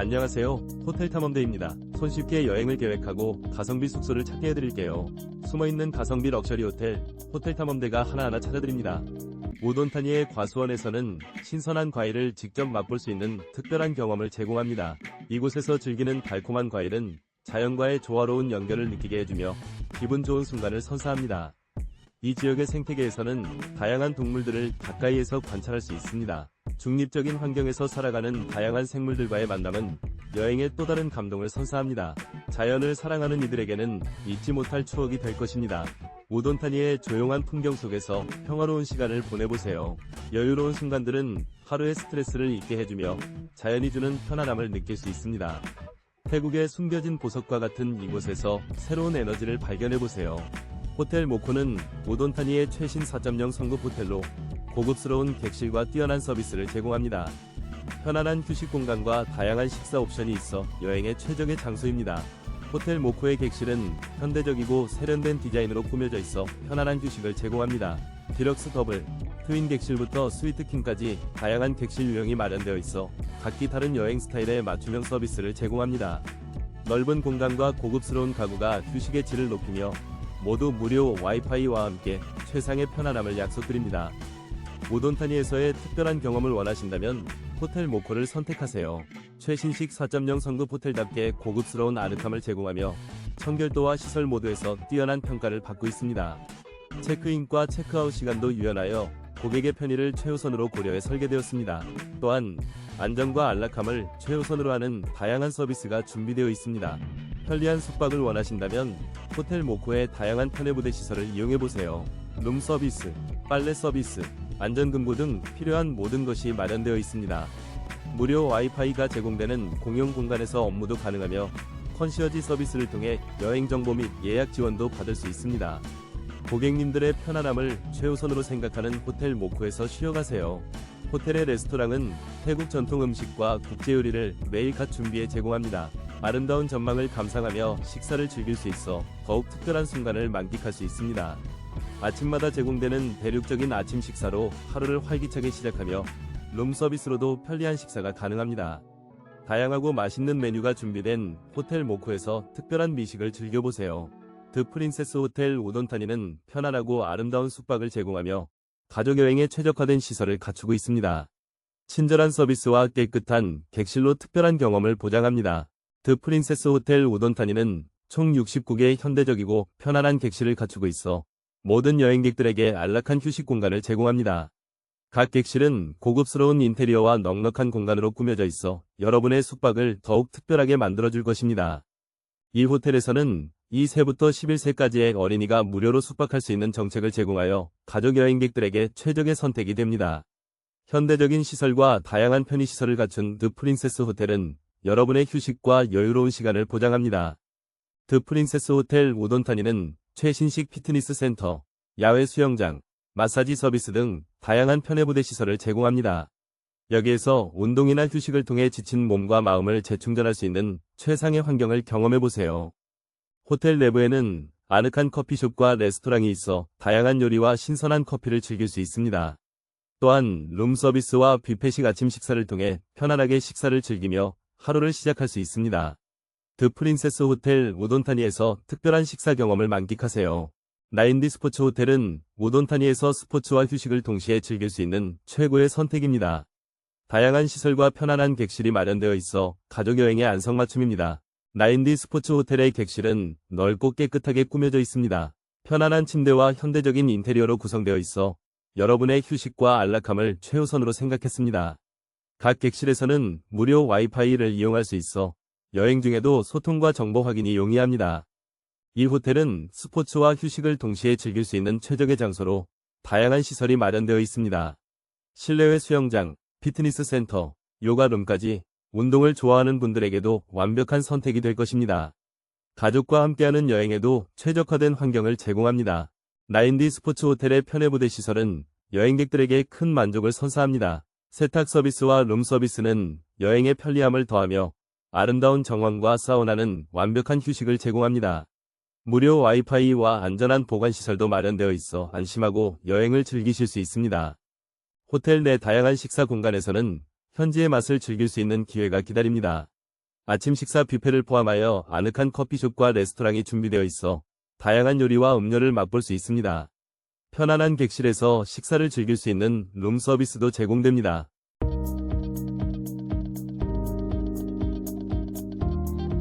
안녕하세요. 호텔 탐험대입니다. 손쉽게 여행을 계획하고 가성비 숙소를 찾게 해드릴게요. 숨어있는 가성비 럭셔리 호텔, 호텔 탐험대가 하나하나 찾아드립니다. 오돈타니의 과수원에서는 신선한 과일을 직접 맛볼 수 있는 특별한 경험을 제공합니다. 이곳에서 즐기는 달콤한 과일은 자연과의 조화로운 연결을 느끼게 해주며 기분 좋은 순간을 선사합니다. 이 지역의 생태계에서는 다양한 동물들을 가까이에서 관찰할 수 있습니다. 중립적인 환경에서 살아가는 다양한 생물들과의 만남은 여행의 또 다른 감동을 선사합니다. 자연을 사랑하는 이들에게는 잊지 못할 추억이 될 것입니다. 오돈타니의 조용한 풍경 속에서 평화로운 시간을 보내보세요. 여유로운 순간들은 하루의 스트레스를 잊게 해주며 자연이 주는 편안함을 느낄 수 있습니다. 태국의 숨겨진 보석과 같은 이곳에서 새로운 에너지를 발견해보세요. 호텔 모코는 오돈타니의 최신 4.0 성급 호텔로 고급스러운 객실과 뛰어난 서비스를 제공합니다. 편안한 휴식 공간과 다양한 식사 옵션이 있어 여행의 최적의 장소입니다. 호텔 모코의 객실은 현대적이고 세련된 디자인으로 꾸며져 있어 편안한 휴식을 제공합니다. 디럭스 더블, 트윈 객실부터 스위트 킹까지 다양한 객실 유형이 마련되어 있어 각기 다른 여행 스타일의 맞춤형 서비스를 제공합니다. 넓은 공간과 고급스러운 가구가 휴식의 질을 높이며 모두 무료 와이파이와 함께 최상의 편안함을 약속드립니다. 오돈타니에서의 특별한 경험을 원하신다면 호텔 모코를 선택하세요. 최신식 4.0 성급 호텔답게 고급스러운 아늑함을 제공하며 청결도와 시설 모두에서 뛰어난 평가를 받고 있습니다. 체크인과 체크아웃 시간도 유연하여 고객의 편의를 최우선으로 고려해 설계되었습니다. 또한 안전과 안락함을 최우선으로 하는 다양한 서비스가 준비되어 있습니다. 편리한 숙박을 원하신다면 호텔 모코의 다양한 편의부대 시설을 이용해 보세요. 룸 서비스, 빨래 서비스, 안전금고 등 필요한 모든 것이 마련되어 있습니다. 무료 와이파이가 제공되는 공용 공간에서 업무도 가능하며 컨시어지 서비스를 통해 여행 정보 및 예약 지원도 받을 수 있습니다. 고객님들의 편안함을 최우선으로 생각하는 호텔 모코에서 쉬어가세요. 호텔의 레스토랑은 태국 전통 음식과 국제 요리를 매일 갓 준비해 제공합니다. 아름다운 전망을 감상하며 식사를 즐길 수 있어 더욱 특별한 순간을 만끽할 수 있습니다. 아침마다 제공되는 대륙적인 아침 식사로 하루를 활기차게 시작하며 룸 서비스로도 편리한 식사가 가능합니다. 다양하고 맛있는 메뉴가 준비된 호텔 모코에서 특별한 미식을 즐겨보세요. 드 프린세스 호텔 오돈타니는 편안하고 아름다운 숙박을 제공하며 가족 여행에 최적화된 시설을 갖추고 있습니다. 친절한 서비스와 깨끗한 객실로 특별한 경험을 보장합니다. 드 프린세스 호텔 오돈타니는 총 69개의 현대적이고 편안한 객실을 갖추고 있어 모든 여행객들에게 안락한 휴식 공간을 제공합니다. 각 객실은 고급스러운 인테리어와 넉넉한 공간으로 꾸며져 있어 여러분의 숙박을 더욱 특별하게 만들어줄 것입니다. 이 호텔에서는 2세부터 11세까지의 어린이가 무료로 숙박할 수 있는 정책을 제공하여 가족 여행객들에게 최적의 선택이 됩니다. 현대적인 시설과 다양한 편의시설을 갖춘 드 프린세스 호텔은 여러분의 휴식과 여유로운 시간을 보장합니다. 드 프린세스 호텔 오돈타니는 최신식 피트니스 센터, 야외 수영장, 마사지 서비스 등 다양한 편의부대 시설을 제공합니다. 여기에서 운동이나 휴식을 통해 지친 몸과 마음을 재충전할 수 있는 최상의 환경을 경험해보세요. 호텔 내부에는 아늑한 커피숍과 레스토랑이 있어 다양한 요리와 신선한 커피를 즐길 수 있습니다. 또한 룸 서비스와 뷔페식 아침 식사를 통해 편안하게 식사를 즐기며 하루를 시작할 수 있습니다. 드 프린세스 호텔 우돈타니에서 특별한 식사 경험을 만끽하세요. 나인디 스포츠 호텔은 우돈타니에서 스포츠와 휴식을 동시에 즐길 수 있는 최고의 선택입니다. 다양한 시설과 편안한 객실이 마련되어 있어 가족 여행의 안성맞춤입니다. 나인디 스포츠 호텔의 객실은 넓고 깨끗하게 꾸며져 있습니다. 편안한 침대와 현대적인 인테리어로 구성되어 있어 여러분의 휴식과 안락함을 최우선으로 생각했습니다. 각 객실에서는 무료 와이파이를 이용할 수 있어 여행 중에도 소통과 정보 확인이 용이합니다. 이 호텔은 스포츠와 휴식을 동시에 즐길 수 있는 최적의 장소로 다양한 시설이 마련되어 있습니다. 실내외 수영장, 피트니스 센터, 요가룸까지 운동을 좋아하는 분들에게도 완벽한 선택이 될 것입니다. 가족과 함께하는 여행에도 최적화된 환경을 제공합니다. 나인디 스포츠 호텔의 편의부대 시설은 여행객들에게 큰 만족을 선사합니다. 세탁 서비스와 룸 서비스는 여행의 편리함을 더하며 아름다운 정원과 사우나는 완벽한 휴식을 제공합니다. 무료 와이파이와 안전한 보관시설도 마련되어 있어 안심하고 여행을 즐기실 수 있습니다. 호텔 내 다양한 식사 공간에서는 현지의 맛을 즐길 수 있는 기회가 기다립니다. 아침 식사 뷔페를 포함하여 아늑한 커피숍과 레스토랑이 준비되어 있어 다양한 요리와 음료를 맛볼 수 있습니다. 편안한 객실에서 식사를 즐길 수 있는 룸 서비스도 제공됩니다.